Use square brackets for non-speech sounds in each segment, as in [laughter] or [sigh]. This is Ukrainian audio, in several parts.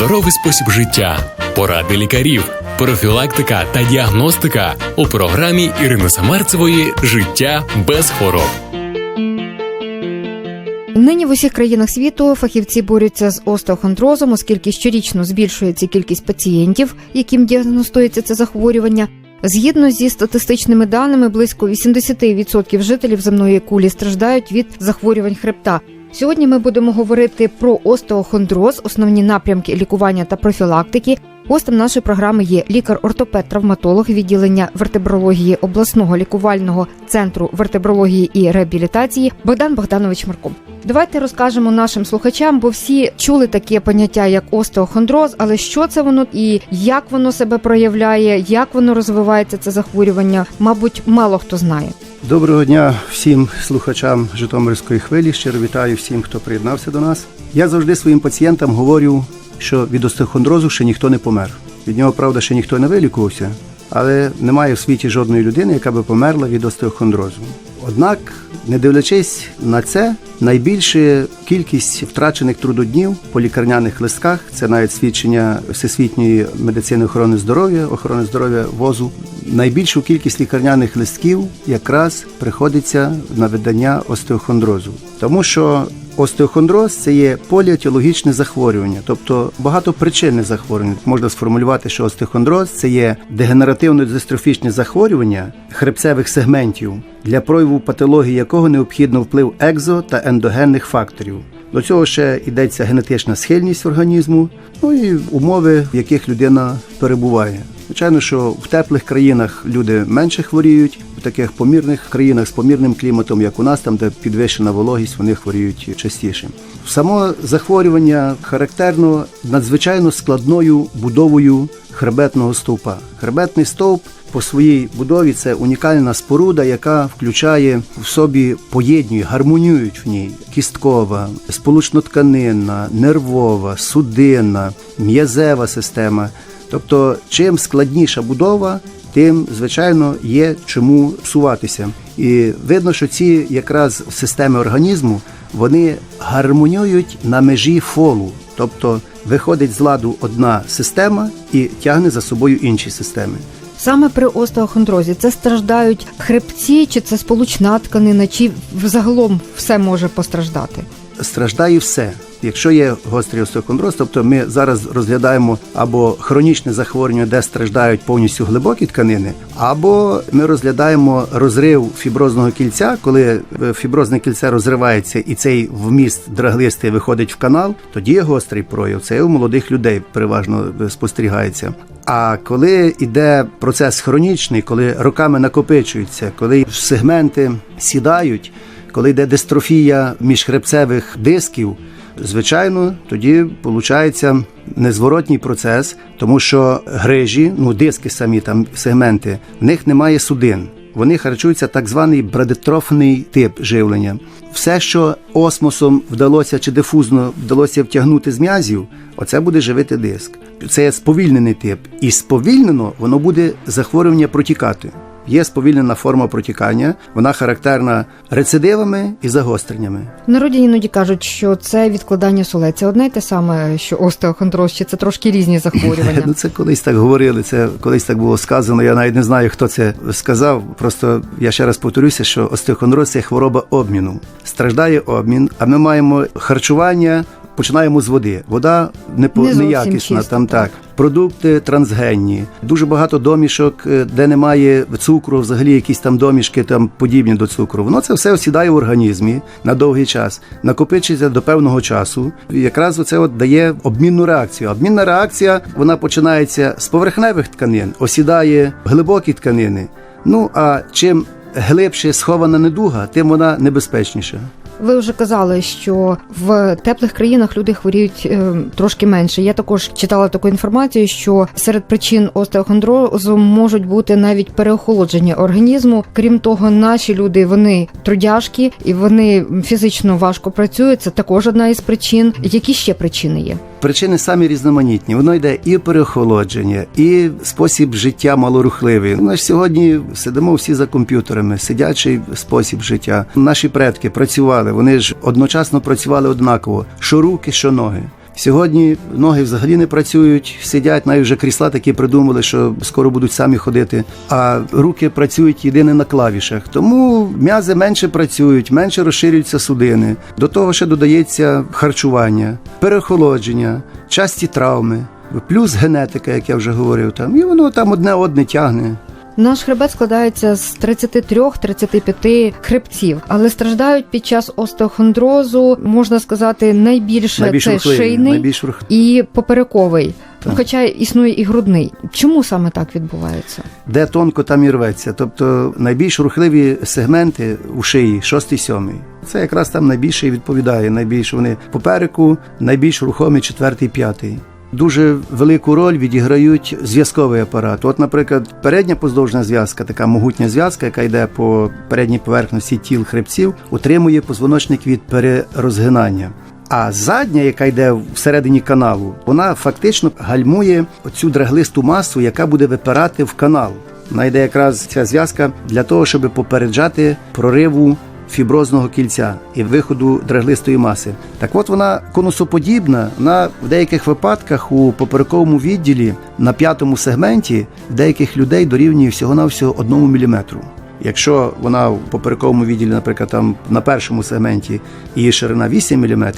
здоровий спосіб життя, поради лікарів, профілактика та діагностика у програмі Ірини Самарцевої Життя без хвороб. Нині в усіх країнах світу фахівці борються з остеохондрозом, оскільки щорічно збільшується кількість пацієнтів, яким діагностується це захворювання. Згідно зі статистичними даними, близько 80% жителів земної кулі страждають від захворювань хребта. Сьогодні ми будемо говорити про остеохондроз, основні напрямки лікування та профілактики. Гостем нашої програми є лікар-ортопед-травматолог відділення вертебрології обласного лікувального центру вертебрології і реабілітації Богдан Богданович Марков. Давайте розкажемо нашим слухачам, бо всі чули таке поняття як остеохондроз, але що це воно і як воно себе проявляє, як воно розвивається це захворювання, мабуть, мало хто знає. Доброго дня всім слухачам Житомирської хвилі. Щиро вітаю всім, хто приєднався до нас. Я завжди своїм пацієнтам говорю, що від остеохондрозу ще ніхто не помер. Від нього, правда, ще ніхто не вилікувався, але немає в світі жодної людини, яка би померла від остеохондрозу. Однак, не дивлячись на це, найбільша кількість втрачених трудоднів по лікарняних листках це навіть свідчення всесвітньої медицини охорони здоров'я, охорони здоров'я возу. Найбільшу кількість лікарняних листків якраз приходиться на видання остеохондрозу, тому що Остеохондроз це є поліетіологічне захворювання, тобто багатопричинне захворювання. Можна сформулювати, що остеохондроз це є дегенеративно-дистрофічне захворювання хребцевих сегментів, для прояву патології якого необхідно вплив екзо та ендогенних факторів. До цього ще йдеться генетична схильність організму, ну і умови, в яких людина перебуває. Звичайно, що в теплих країнах люди менше хворіють, в таких помірних країнах з помірним кліматом, як у нас, там де підвищена вологість, вони хворіють частіше. Само захворювання характерно надзвичайно складною будовою хребетного стовпа. Хребетний стовп по своїй будові це унікальна споруда, яка включає в собі поєднює, гармонюють в ній кісткова, сполучнотканинна, нервова, судинна, м'язева система. Тобто, чим складніша будова, тим, звичайно, є чому псуватися. І видно, що ці якраз системи організму вони гармонюють на межі фолу, тобто виходить з ладу одна система і тягне за собою інші системи. Саме при остеохондрозі це страждають хребці, чи це сполучна тканина, чи взагалом все може постраждати. Страждає все. Якщо є гострий остеохондроз, тобто ми зараз розглядаємо або хронічне захворювання, де страждають повністю глибокі тканини, або ми розглядаємо розрив фіброзного кільця, коли фіброзне кільце розривається і цей вміст драглистий виходить в канал, тоді є гострий прояв. Це у молодих людей переважно спостерігається. А коли йде процес хронічний, коли роками накопичується, коли сегменти сідають, коли йде дистрофія міжхребцевих дисків, звичайно, тоді виходить незворотній процес, тому що грижі, ну диски самі там сегменти, в них немає судин. Вони харчуються так званий брадитрофний тип живлення. Все, що осмосом вдалося чи дифузно вдалося втягнути з м'язів, оце буде живити диск. Це сповільнений тип, і сповільнено воно буде захворювання протікати. Є сповільнена форма протікання, вона характерна рецидивами і загостреннями. В народі іноді кажуть, що це відкладання солей. Це одне й те саме, що остеохондроз, чи це трошки різні [laughs] захворювання. Ну це колись так говорили. Це колись так було сказано. Я навіть не знаю, хто це сказав. Просто я ще раз повторюся, що остеохондроз – це хвороба обміну. Страждає обмін, а ми маємо харчування. Починаємо з води. Вода не по Не неякісна, там так. так. Продукти трансгенні, дуже багато домішок, е, де немає цукру, взагалі якісь там домішки там подібні до цукру. Воно це все осідає в організмі на довгий час, накопичується до певного часу. І якраз оце от дає обмінну реакцію. Обмінна реакція вона починається з поверхневих тканин, осідає глибокі тканини. Ну а чим глибше схована недуга, тим вона небезпечніша. Ви вже казали, що в теплих країнах люди хворіють е, трошки менше. Я також читала таку інформацію, що серед причин остеохондрозу можуть бути навіть переохолодження організму. Крім того, наші люди вони трудяжкі і вони фізично важко працюють. Це також одна із причин. Які ще причини є? Причини самі різноманітні. Воно йде і переохолодження, і спосіб життя малорухливий. Ми ж сьогодні сидимо всі за комп'ютерами, сидячий спосіб життя. Наші предки працювали. Вони ж одночасно працювали однаково, що руки, що ноги. Сьогодні ноги взагалі не працюють, сидять, навіть вже крісла такі придумали, що скоро будуть самі ходити. А руки працюють єдине на клавішах. Тому м'язи менше працюють, менше розширюються судини. До того ще додається харчування, перехолодження, часті травми, плюс генетика, як я вже говорив, там і воно там одне одне тягне. Наш хребет складається з 33-35 хребців, але страждають під час остеохондрозу, можна сказати, найбільше Найбільш це рухливі, шийний найбільш рух... і поперековий. Так. Хоча існує і грудний. Чому саме так відбувається? де тонко, там і рветься. Тобто найбільш рухливі сегменти у шиї, шостий, сьомий. Це якраз там найбільше і відповідає. Найбільше вони попереку, найбільш рухомий четвертий, п'ятий. Дуже велику роль відіграють зв'язковий апарат. От, наприклад, передня поздовжна зв'язка, така могутня зв'язка, яка йде по передній поверхності тіл хребців, утримує позвоночник від перерозгинання. А задня, яка йде всередині каналу, вона фактично гальмує оцю драглисту масу, яка буде випирати в канал. Вона йде якраз ця зв'язка для того, щоб попереджати прориву фіброзного кільця і виходу драглистої маси. Так от вона конусоподібна, вона в деяких випадках у поперековому відділі на п'ятому сегменті деяких людей дорівнює всього-навсього одному міліметру. Якщо вона в поперековому відділі, наприклад, там на першому сегменті її ширина 8 мм,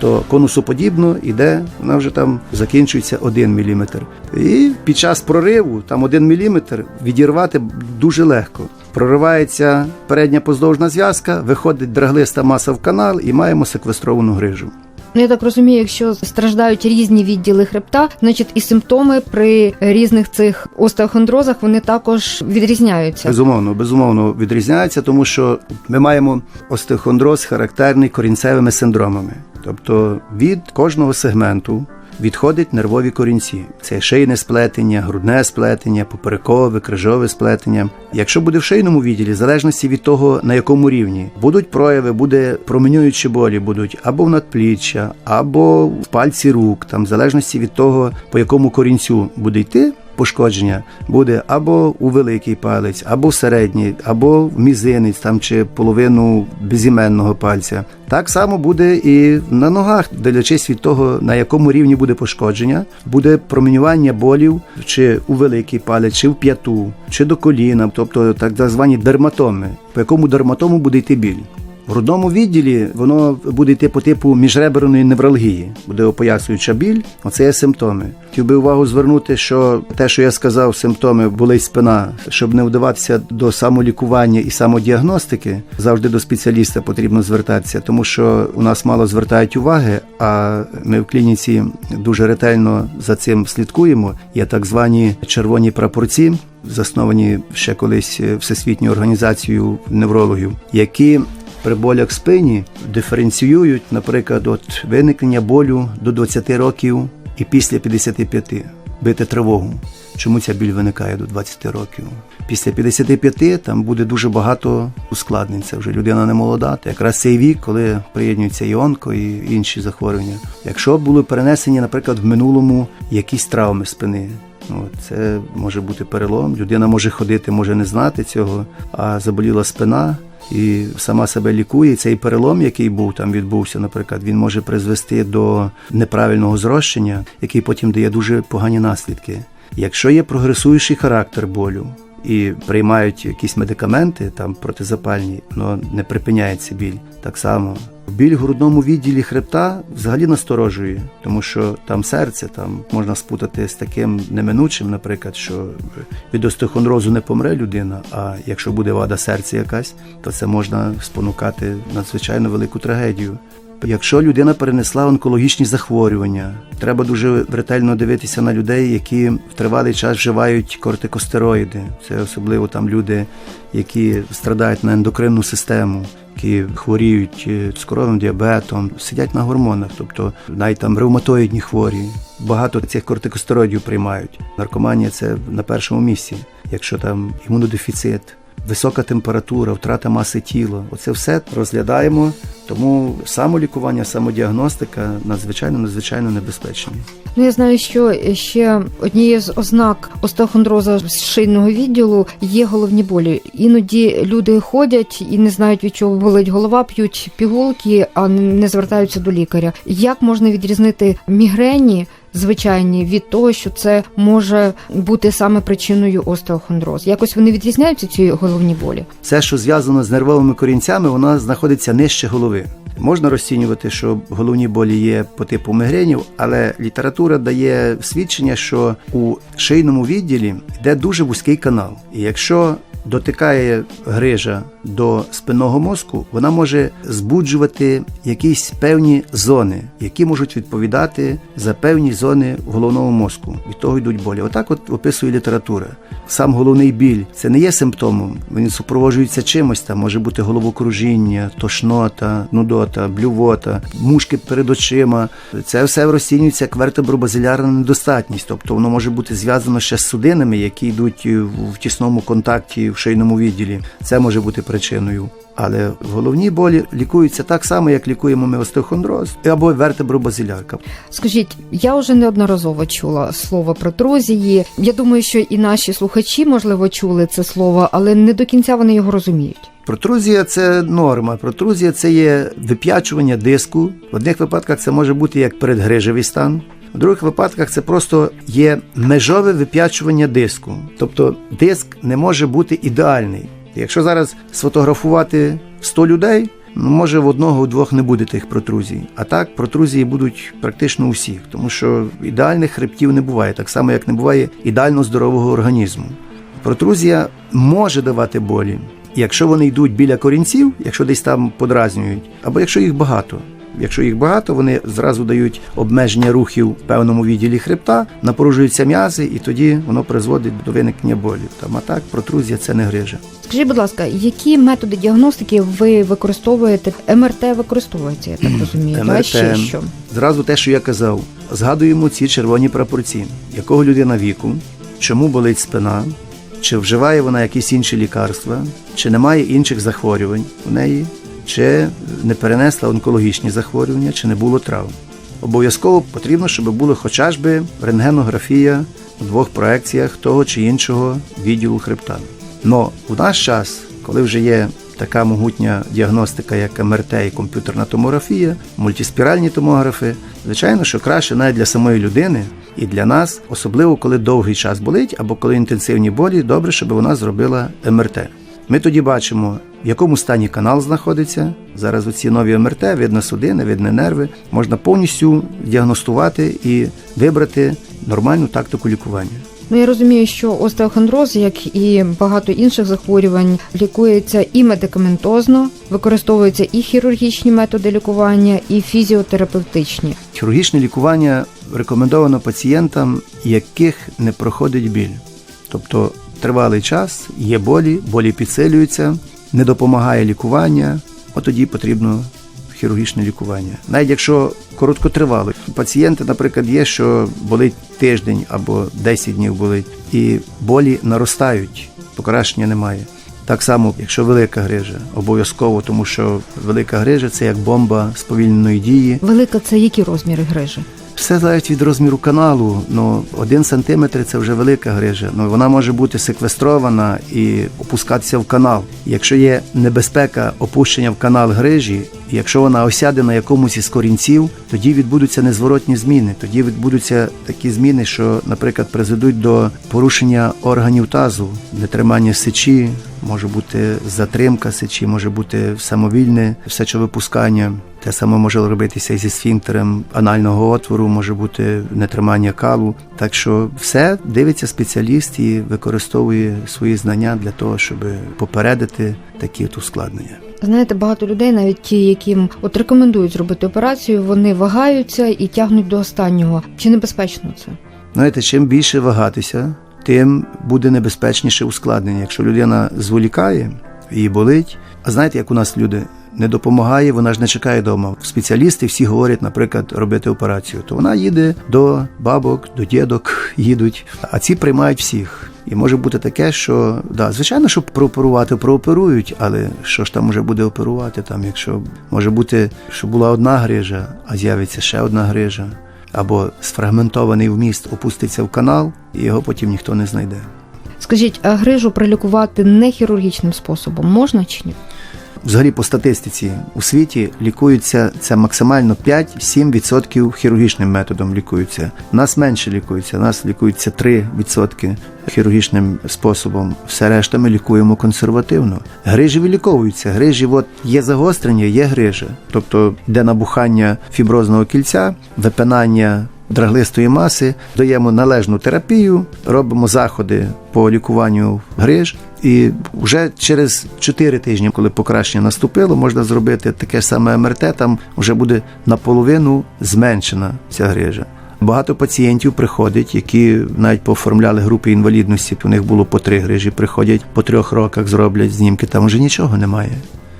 то конусоподібно йде, вона вже там закінчується 1 мм. І під час прориву там 1 мм відірвати дуже легко. Проривається передня поздовжна зв'язка, виходить драглиста маса в канал і маємо секвестровану грижу. Ну, Я так розумію, якщо страждають різні відділи хребта, значить і симптоми при різних цих остеохондрозах вони також відрізняються. Безумовно, безумовно відрізняються, тому що ми маємо остеохондроз характерний корінцевими синдромами. Тобто від кожного сегменту відходять нервові корінці. Це шийне сплетення, грудне сплетення, поперекове, крижове сплетення. Якщо буде в шийному відділі, в залежності від того, на якому рівні, будуть прояви, буде променюючі болі, будуть або в надпліччя, або в пальці рук, там, в залежності від того, по якому корінцю буде йти пошкодження буде або у великий палець, або в середній, або в мізинець там чи половину безіменного пальця. Так само буде і на ногах, дивлячись від того, на якому рівні буде пошкодження, буде променювання болів чи у великий палець, чи в п'яту, чи до коліна, тобто так звані дерматоми, по якому дерматому буде йти біль. В грудному відділі воно буде йти по типу міжреберної невралгії, буде опоясуюча біль. Оце є симптоми. Хотів би увагу звернути, що те, що я сказав, симптоми болить спина, щоб не вдаватися до самолікування і самодіагностики, завжди до спеціаліста потрібно звертатися, тому що у нас мало звертають уваги, а ми в клініці дуже ретельно за цим слідкуємо. Є так звані червоні прапорці. Засновані ще колись всесвітньою організацією неврологів, які при болях спині диференціюють, наприклад, от виникнення болю до 20 років і після 55 бити тривогу. Чому ця біль виникає до 20 років? Після 55 там буде дуже багато ускладнень. Це вже людина не молода. Якраз цей вік, коли приєднується і онко, і інші захворювання. Якщо були перенесені, наприклад, в минулому якісь травми спини. От, це може бути перелом. Людина може ходити, може не знати цього, а заболіла спина і сама себе лікує. Цей перелом, який був там, відбувся, наприклад, він може призвести до неправильного зрощення, який потім дає дуже погані наслідки. Якщо є прогресуючий характер болю і приймають якісь медикаменти там протизапальні, але не припиняється біль так само. Біль в грудному відділі хребта взагалі насторожує, тому що там серце там можна спутати з таким неминучим, наприклад, що від остеохондрозу не помре людина. А якщо буде вада серця якась, то це можна спонукати надзвичайно велику трагедію. Якщо людина перенесла онкологічні захворювання, треба дуже ретельно дивитися на людей, які в тривалий час вживають кортикостероїди. Це особливо там люди, які страдають на ендокринну систему, які хворіють цукровим діабетом, сидять на гормонах, тобто навіть там ревматоїдні хворі. Багато цих кортикостероїдів приймають. Наркоманія це на першому місці. Якщо там імунодефіцит, висока температура, втрата маси тіла. Оце все розглядаємо. Тому самолікування, самодіагностика надзвичайно надзвичайно небезпечні. Ну я знаю, що ще однією з ознак остеохондроза шийного відділу є головні болі. Іноді люди ходять і не знають від чого болить голова, п'ють пігулки, а не звертаються до лікаря. Як можна відрізнити мігрені? Звичайні від того, що це може бути саме причиною остеохондрозу. Якось вони відрізняються ці головні болі. Все, що зв'язано з нервовими корінцями, воно знаходиться нижче голови. Можна розцінювати, що головні болі є по типу мігренів, але література дає свідчення, що у шийному відділі йде дуже вузький канал. І якщо дотикає грижа до спинного мозку, вона може збуджувати якісь певні зони, які можуть відповідати за певні зони головного мозку. Від того йдуть болі. Отак, от описує література. Сам головний біль це не є симптомом. Він супроводжується чимось там. Може бути головокружіння, тошнота, нудота, блювота, мушки перед очима. Це все розцінюється як вертебробазилярна недостатність, тобто воно може бути зв'язано ще з судинами, які йдуть в тісному контакті в шийному відділі. Це може бути причиною. Але головні болі лікуються так само, як лікуємо ми остеохондроз або вертебробазилярка. Скажіть, я вже неодноразово чула слово протрузії. Я думаю, що і наші слухачі, можливо, чули це слово, але не до кінця вони його розуміють. Протрузія це норма. Протрузія це є вип'ячування диску. В одних випадках це може бути як передгрижевий стан. В других випадках це просто є межове вип'ячування диску. Тобто диск не може бути ідеальний. Якщо зараз сфотографувати 100 людей, може в одного у двох не буде тих протрузій. А так протрузії будуть практично у тому що ідеальних хребтів не буває, так само як не буває ідеально здорового організму. Протрузія може давати болі, якщо вони йдуть біля корінців, якщо десь там подразнюють, або якщо їх багато. Якщо їх багато, вони зразу дають обмеження рухів в певному відділі хребта, напружуються м'язи, і тоді воно призводить до виникнення болі. Там а так протрузія це не грижа. Скажіть, будь ласка, які методи діагностики ви використовуєте? МРТ використовується, я так розумію. А ще що? Зразу те, що я казав, згадуємо ці червоні прапорці, якого людина віку, чому болить спина, чи вживає вона якісь інші лікарства, чи немає інших захворювань у неї, чи не перенесла онкологічні захворювання, чи не було травм. Обов'язково потрібно, щоб було хоча ж би рентгенографія у двох проекціях того чи іншого відділу хребта. Но у наш час, коли вже є така могутня діагностика, як МРТ і комп'ютерна томографія, мультиспіральні томографи, звичайно, що краще навіть для самої людини і для нас, особливо коли довгий час болить або коли інтенсивні болі, добре, щоб вона зробила МРТ. Ми тоді бачимо, в якому стані канал знаходиться. Зараз оці нові МРТ, видно судини, видно нерви, можна повністю діагностувати і вибрати нормальну тактику лікування. Ну я розумію, що остеохондроз, як і багато інших захворювань, лікується і медикаментозно, використовуються і хірургічні методи лікування, і фізіотерапевтичні. Хірургічне лікування рекомендовано пацієнтам, яких не проходить біль. Тобто тривалий час, є болі, болі підсилюються, не допомагає лікування, от тоді потрібно хірургічне лікування. Навіть якщо короткотривало, пацієнти, наприклад, є, що болить тиждень або 10 днів болить, і болі наростають, покращення немає. Так само, якщо велика грижа, обов'язково, тому що велика грижа це як бомба сповільненої дії. Велика це які розміри грижі? Все залежить від розміру каналу. Ну, один сантиметр це вже велика грижа. Ну вона може бути секвестрована і опускатися в канал. Якщо є небезпека опущення в канал грижі, якщо вона осяде на якомусь із корінців, тоді відбудуться незворотні зміни. Тоді відбудуться такі зміни, що, наприклад, призведуть до порушення органів тазу, нетримання сечі, може бути затримка сечі, може бути самовільне сечовипускання. Те саме може робитися і зі сфінктером анального отвору, може бути нетримання калу. Так що все дивиться спеціаліст і використовує свої знання для того, щоб попередити такі от ускладнення. Знаєте, багато людей, навіть ті, яким от рекомендують зробити операцію, вони вагаються і тягнуть до останнього. Чи небезпечно це? Знаєте, чим більше вагатися, тим буде небезпечніше ускладнення. Якщо людина зволікає, її болить. А знаєте, як у нас люди не допомагає, вона ж не чекає вдома. Спеціалісти всі говорять, наприклад, робити операцію. То вона їде до бабок, до дідок [laughs] їдуть, а ці приймають всіх. І може бути таке, що да, звичайно, що прооперувати прооперують, але що ж там може буде оперувати, там, якщо може бути, що була одна грижа, а з'явиться ще одна грижа, або сфрагментований вміст опуститься в канал, і його потім ніхто не знайде. Скажіть, а грижу пролікувати не хірургічним способом можна чи ні? Взагалі, по статистиці у світі лікується це максимально 5-7% хірургічним методом лікуються. Нас менше лікується, у нас лікується 3% хірургічним способом. Все решта ми лікуємо консервативно. Грижі виліковуються. Грижі, от є загострення, є грижа. Тобто йде набухання фіброзного кільця, випинання драглистої маси, даємо належну терапію, робимо заходи по лікуванню гриж. І вже через 4 тижні, коли покращення наступило, можна зробити таке саме МРТ, там вже буде наполовину зменшена ця грижа. Багато пацієнтів приходять, які навіть пооформляли групи інвалідності, у них було по три грижі, приходять по трьох роках, зроблять знімки, там вже нічого немає.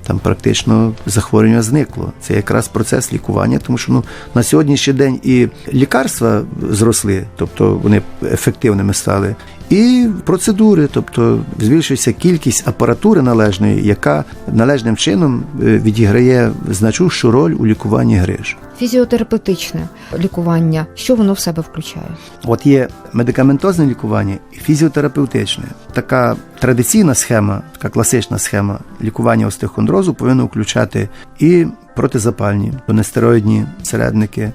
Там практично захворювання зникло. Це якраз процес лікування, тому що ну на сьогоднішній день і лікарства зросли, тобто вони ефективними стали, і процедури, тобто збільшується кількість апаратури належної, яка належним чином е, відіграє значущу роль у лікуванні гриж. Фізіотерапевтичне лікування, що воно в себе включає? От є медикаментозне лікування і фізіотерапевтичне. Така традиційна схема, така класична схема лікування остеохондрозу повинна включати і протизапальні, нестероїдні середники,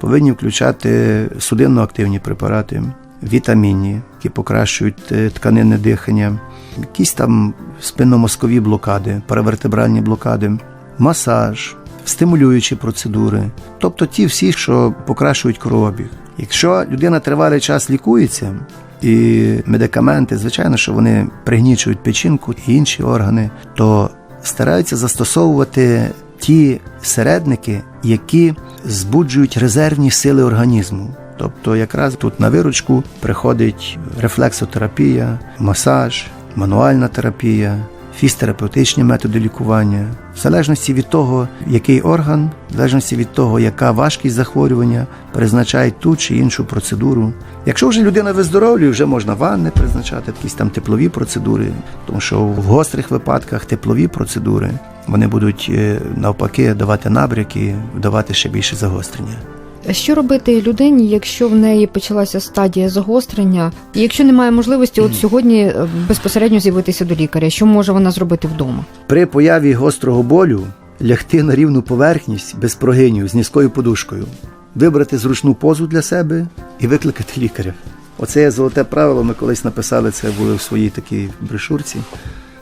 повинні включати судинно-активні препарати, вітамінні, які покращують е, тканинне дихання, якісь там спинномозкові блокади, паравертебральні блокади, масаж стимулюючі процедури, тобто ті всі, що покращують кровообіг. Якщо людина тривалий час лікується, і медикаменти, звичайно, що вони пригнічують печінку і інші органи, то стараються застосовувати ті середники, які збуджують резервні сили організму. Тобто, якраз тут на виручку приходить рефлексотерапія, масаж, мануальна терапія, фізтерапевтичні методи лікування, в залежності від того, який орган, в залежності від того, яка важкість захворювання, призначають ту чи іншу процедуру. Якщо вже людина виздоровлює, вже можна ванни призначати, якісь там теплові процедури, тому що в гострих випадках теплові процедури вони будуть е, навпаки давати набряки, давати ще більше загострення. Що робити людині, якщо в неї почалася стадія загострення, і якщо немає можливості, от сьогодні е, безпосередньо з'явитися до лікаря, що може вона зробити вдома? При появі гострого болю лягти на рівну поверхність без прогинів з низькою подушкою, вибрати зручну позу для себе і викликати лікаря. Оце є золоте правило. Ми колись написали це були в своїй такій брошурці.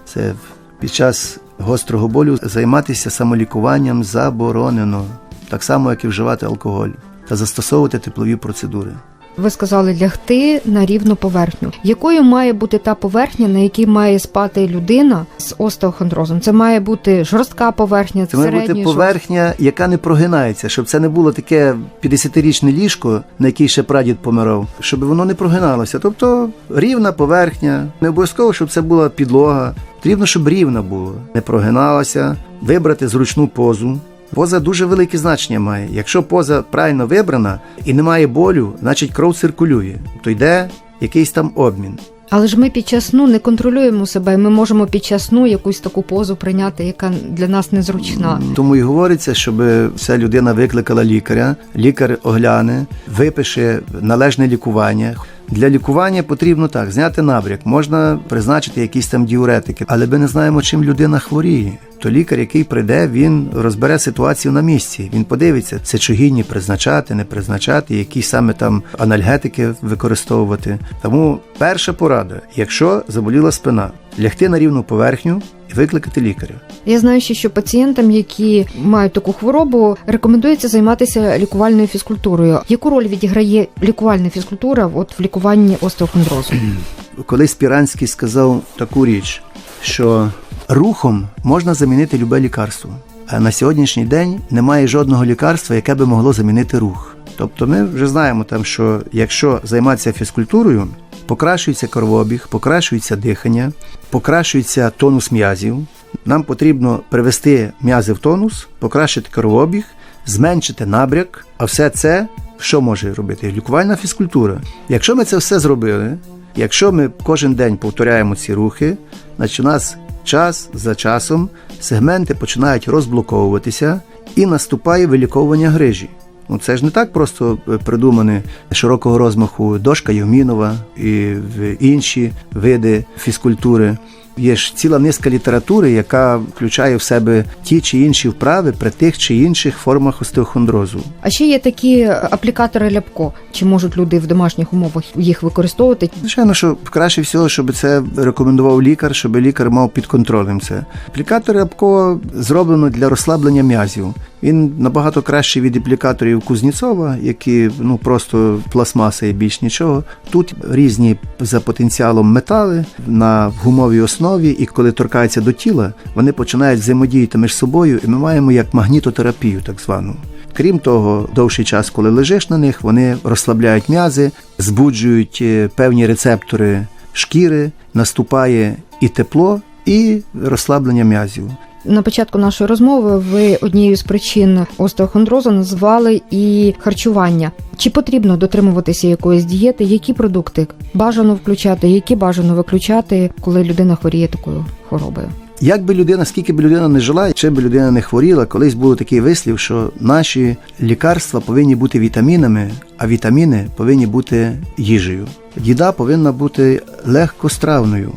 Це під час гострого болю займатися самолікуванням заборонено, так само, як і вживати алкоголь та застосовувати теплові процедури. Ви сказали лягти на рівну поверхню. Якою має бути та поверхня, на якій має спати людина з остеохондрозом? Це має бути жорстка поверхня, Це має бути поверхня, яка не прогинається, щоб це не було таке 50-річне ліжко, на якій ще прадід помирав, щоб воно не прогиналося. Тобто рівна поверхня, не обов'язково, щоб це була підлога. Потрібно, щоб рівна була, не прогиналася, вибрати зручну позу. Поза дуже велике значення має. Якщо поза правильно вибрана і немає болю, значить кров циркулює, то йде якийсь там обмін. Але ж ми під час сну не контролюємо себе. Ми можемо під час сну якусь таку позу прийняти, яка для нас незручна. Тому і говориться, щоб ця людина викликала лікаря, лікар огляне, випише належне лікування. Для лікування потрібно так зняти набряк, можна призначити якісь там діуретики, але ми не знаємо, чим людина хворіє. То лікар, який прийде, він розбере ситуацію на місці. Він подивиться, сечогінні призначати, не призначати, які саме там анальгетики використовувати. Тому перша порада: якщо заболіла спина, лягти на рівну поверхню і викликати лікаря. Я знаю ще, що пацієнтам, які мають таку хворобу, рекомендується займатися лікувальною фізкультурою. Яку роль відіграє лікувальна фізкультура от в лікуванні остеохондрозу? [clears throat] Колись Спіранський сказав таку річ, що рухом можна замінити любе лікарство. А на сьогоднішній день немає жодного лікарства, яке би могло замінити рух. Тобто ми вже знаємо, там, що якщо займатися фізкультурою, покращується кровообіг, покращується дихання, покращується тонус м'язів. Нам потрібно привести м'язи в тонус, покращити кровообіг, зменшити набряк, а все це що може робити? Лікувальна фізкультура. Якщо ми це все зробили, Якщо ми кожен день повторяємо ці рухи, значить у нас час за часом сегменти починають розблоковуватися і наступає виліковування грижі. Ну, це ж не так просто е, придумане широкого розмаху дошка Євмінова і інші види фізкультури. Є ж ціла низка літератури, яка включає в себе ті чи інші вправи при тих чи інших формах остеохондрозу. А ще є такі аплікатори ляпко. Чи можуть люди в домашніх умовах їх використовувати? Звичайно, що краще всього, щоб це рекомендував лікар, щоб лікар мав під контролем це. Аплікатор Рябко зроблено для розслаблення м'язів. Він набагато кращий від аплікаторів Кузніцова, які ну просто пластмаса і більш нічого. Тут різні за потенціалом метали на гумовій основі, і коли торкаються до тіла, вони починають взаємодіяти між собою, і ми маємо як магнітотерапію, так звану. Крім того, довший час, коли лежиш на них, вони розслабляють м'язи, збуджують е, певні рецептори шкіри, наступає і тепло, і розслаблення м'язів. На початку нашої розмови ви однією з причин остеохондрозу назвали і харчування. Чи потрібно дотримуватися якоїсь дієти? Які продукти бажано включати, які бажано виключати, коли людина хворіє такою хворобою? Як би людина, скільки б людина не жила, чи би людина не хворіла, колись був такий вислів, що наші лікарства повинні бути вітамінами, а вітаміни повинні бути їжею. Їда повинна бути легкостравною.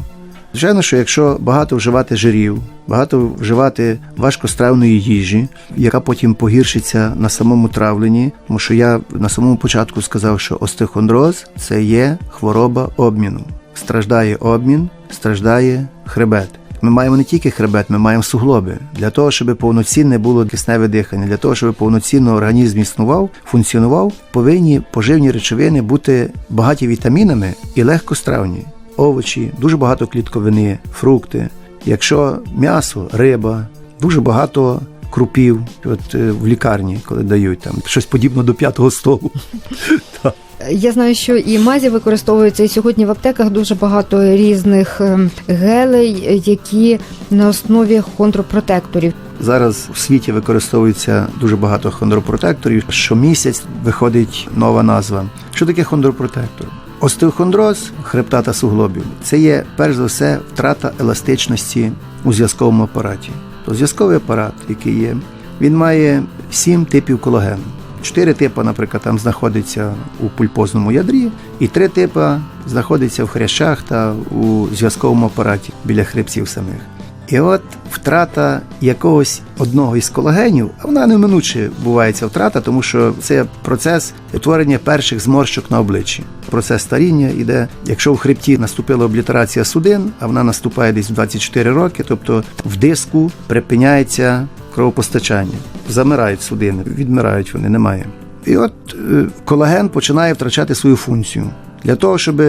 Звичайно, що якщо багато вживати жирів, багато вживати важкостравної їжі, яка потім погіршиться на самому травленні, тому що я на самому початку сказав, що остеохондроз – це є хвороба обміну. Страждає обмін, страждає хребет. Ми маємо не тільки хребет, ми маємо суглоби. Для того, щоб повноцінне було кисневе дихання, для того, щоб повноцінно організм існував, функціонував, повинні поживні речовини бути багаті вітамінами і легкостравні. Овочі, дуже багато клітковини, фрукти. Якщо м'ясо, риба, дуже багато крупів. От е, в лікарні, коли дають там щось подібне до п'ятого столу. [laughs] Я знаю, що і мазі використовуються, і сьогодні в аптеках дуже багато різних ем, гелей, які на основі хондропротекторів. Зараз в світі використовується дуже багато хондропротекторів. Щомісяць виходить нова назва. Що таке хондропротектор? Остеохондроз хребта та суглобів це є перш за все втрата еластичності у зв'язковому апараті. То зв'язковий апарат, який є, він має сім типів колагену. Чотири типи, наприклад, там знаходяться у пульпозному ядрі, і три типи знаходяться в хрящах та у зв'язковому апараті біля хребців самих. І от втрата якогось одного із колагенів, а вона неминуче буває ця втрата, тому що це процес утворення перших зморщок на обличчі. Процес старіння іде. Якщо в хребті наступила облітерація судин, а вона наступає десь в 24 роки, тобто в диску припиняється кровопостачання, замирають судини, відмирають вони, немає. І от е, колаген починає втрачати свою функцію. Для того, щоб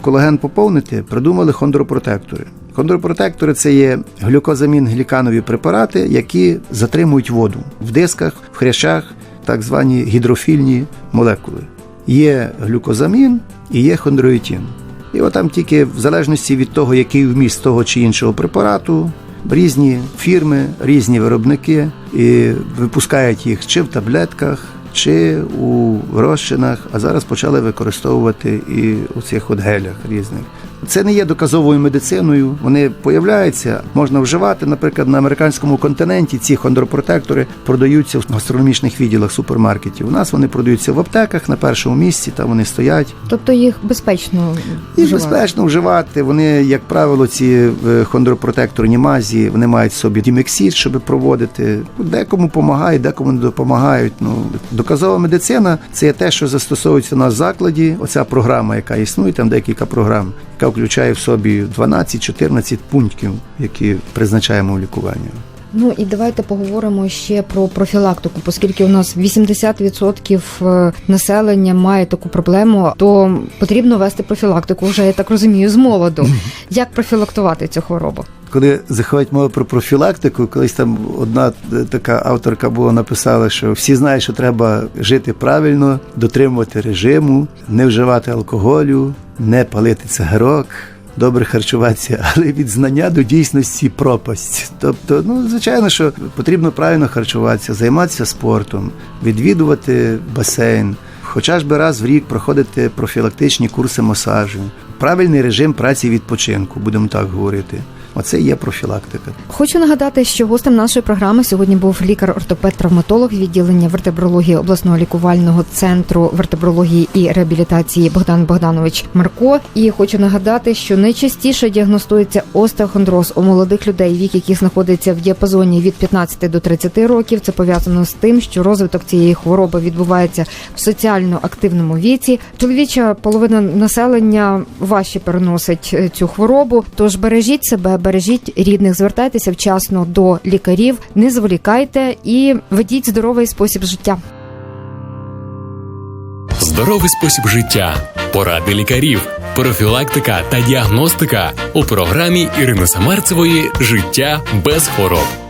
колаген поповнити, придумали хондропротектори. Хондропротектори це є глюкозамін гліканові препарати, які затримують воду в дисках, в хрящах, так звані гідрофільні молекули. Є глюкозамін і є хондроїтін. І от там тільки в залежності від того, який вміст того чи іншого препарату, різні фірми, різні виробники і випускають їх чи в таблетках, чи у розчинах, а зараз почали використовувати і у цих от гелях різних. Це не є доказовою медициною. Вони появляються, можна вживати. Наприклад, на американському континенті ці хондропротектори продаються в гастрономічних відділах супермаркетів. У нас вони продаються в аптеках на першому місці, там вони стоять. Тобто їх безпечно Їх вживати. безпечно вживати. Вони, як правило, ці е, хондропротекторні мазі, вони мають в собі дімексід, щоб проводити. Декому допомагає, декому не допомагають. Ну, доказова медицина це те, що застосовується в закладі. Оця програма, яка існує, там декілька програм, яка включає в собі 12-14 пунктів, які призначаємо у лікуванні. Ну і давайте поговоримо ще про профілактику, оскільки у нас 80% е, населення має таку проблему, то потрібно вести профілактику вже я так розумію з молоду. [laughs] Як профілактувати цю хворобу? Коли заходить мова про профілактику, колись там одна е, така авторка була написала, що всі знають, що треба жити правильно, дотримувати режиму, не вживати алкоголю, не палити цигарок. Добре харчуватися, [laughs] але від знання до дійсності пропасть. Тобто, ну звичайно, що потрібно правильно харчуватися, займатися спортом, відвідувати басейн, хоча ж би раз в рік проходити профілактичні курси масажу, правильний режим праці і відпочинку, будемо так говорити. Оце є профілактика. Хочу нагадати, що гостем нашої програми сьогодні був лікар-ортопед-травматолог відділення вертебрології обласного лікувального центру вертебрології і реабілітації Богдан Богданович Марко. І хочу нагадати, що найчастіше діагностується остеохондроз у молодих людей, вік яких знаходиться в діапазоні від 15 до 30 років. Це пов'язано з тим, що розвиток цієї хвороби відбувається в соціально активному віці. Чоловіча половина населення важче переносить е, цю хворобу. Тож бережіть себе, бережіть рідних, звертайтеся вчасно до лікарів, не зволікайте і ведіть здоровий спосіб життя. Здоровий спосіб життя, поради лікарів, профілактика та діагностика у програмі Ірини Самарцевої Життя без хвороб.